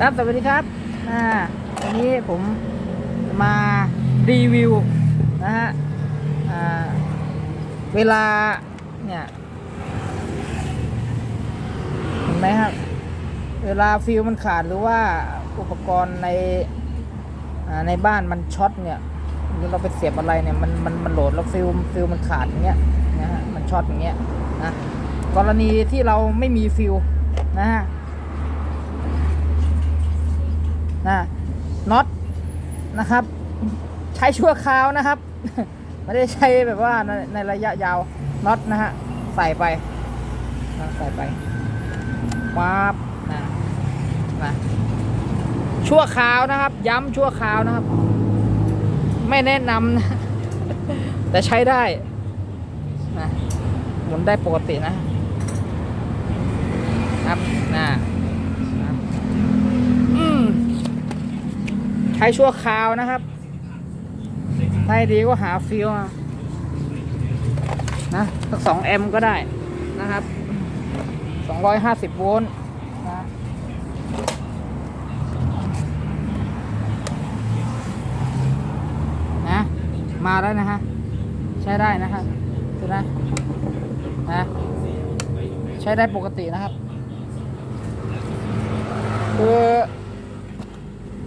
ครับสวัสดีครับอ่าวันนี้ผมมารีวิวนะฮะอ่าเวลาเนี่ยเห็นไหมครับ เวลาฟิลมันขาดหรือว่าอุปกรณ์ในอ่าในบ้านมันช็อตเนี่ยหรือเราไปเสียบอะไรเนี่ยมันมันมันโหลดแล้วฟิลฟิลมันขาดอย่างเงี้ยนะฮะมันช็อตอย่างเงี้ยนะกรณีที่เราไม่มีฟิลนะฮะ นะน็อตนะครับ ใช้ชั่วคราวนะครับ ไม่ได้ใช้แบบว่าในในระยะยาวน็อตนะฮะใส่ไปใส่ไปปั๊บนะนะชั่วคราวนะครับ ย้ำชั่วคราวนะครับ ไม่แนะนำนะแต่ใช้ได้นะหมุนได้ปกตินะครับนะอืม ใช้ชั่วคราวนะครับถ้าให้ดีก็หาฟิลมานะสักสองแอมป์ก็ได้นะครับสองร้อยห้าสิบโวลต์นะนะมาแล้วนะฮะ ใช้ได้นะครับดูนะนะใช้ได้ปกตินะครับ คือ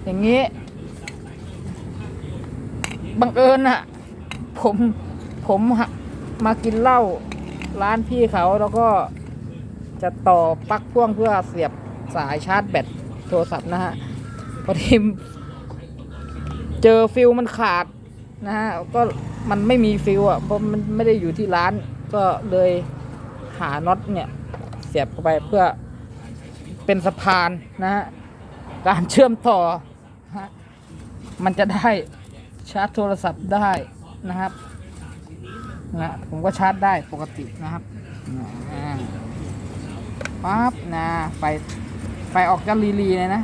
อย่างนี้ บังเอิญอะผมผมมากินเหล้าร้านพี่เขาแล้วก็จะต่อปลั๊กพ่วงเพื่อเสียบสายชาร์จแบตโทรศัพท์นะฮะพอดีเจอฟิลมันขาดนะฮะก็มันไม่มีฟิลอะเพราะมันไม่ได้อยู่ที่ร้าน ก็เลยหาน็อตเนี่ย เสียบเข้าไปเพื่อเป็นสะพานนะฮะการเชื่อมต่อฮะมันจะได้ ชาร์จโทรศัพท์ได้นะครับนะผมก็ชาร์จได้ปกตินะครับอ่าปั๊บนะไฟไฟออกจะรีๆเลยนะ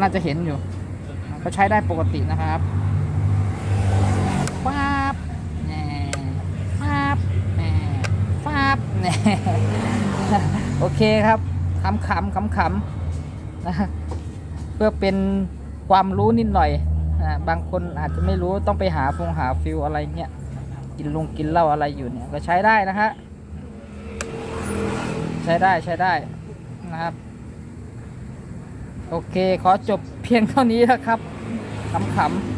น่าจะเห็นอยู่ ก็ใช้ได้ปกตินะครับปั๊บแน่ปั๊บแน่ปั๊บแน่โอเคครับขำขำขำขำนะเพื่อเป็น ความรู้นิดหน่อยอ่าบางคนอาจจะไม่รู้ต้องไปหาฟงหาฟิลอะไรเงี้ยกินลงกินเหล้าอะไรอยู่เนี่ยก็ใช้ได้นะฮะใช้ได้ใช้ได้นะครับ โอเคขอจบเพียงเท่านี้นะครับขำๆ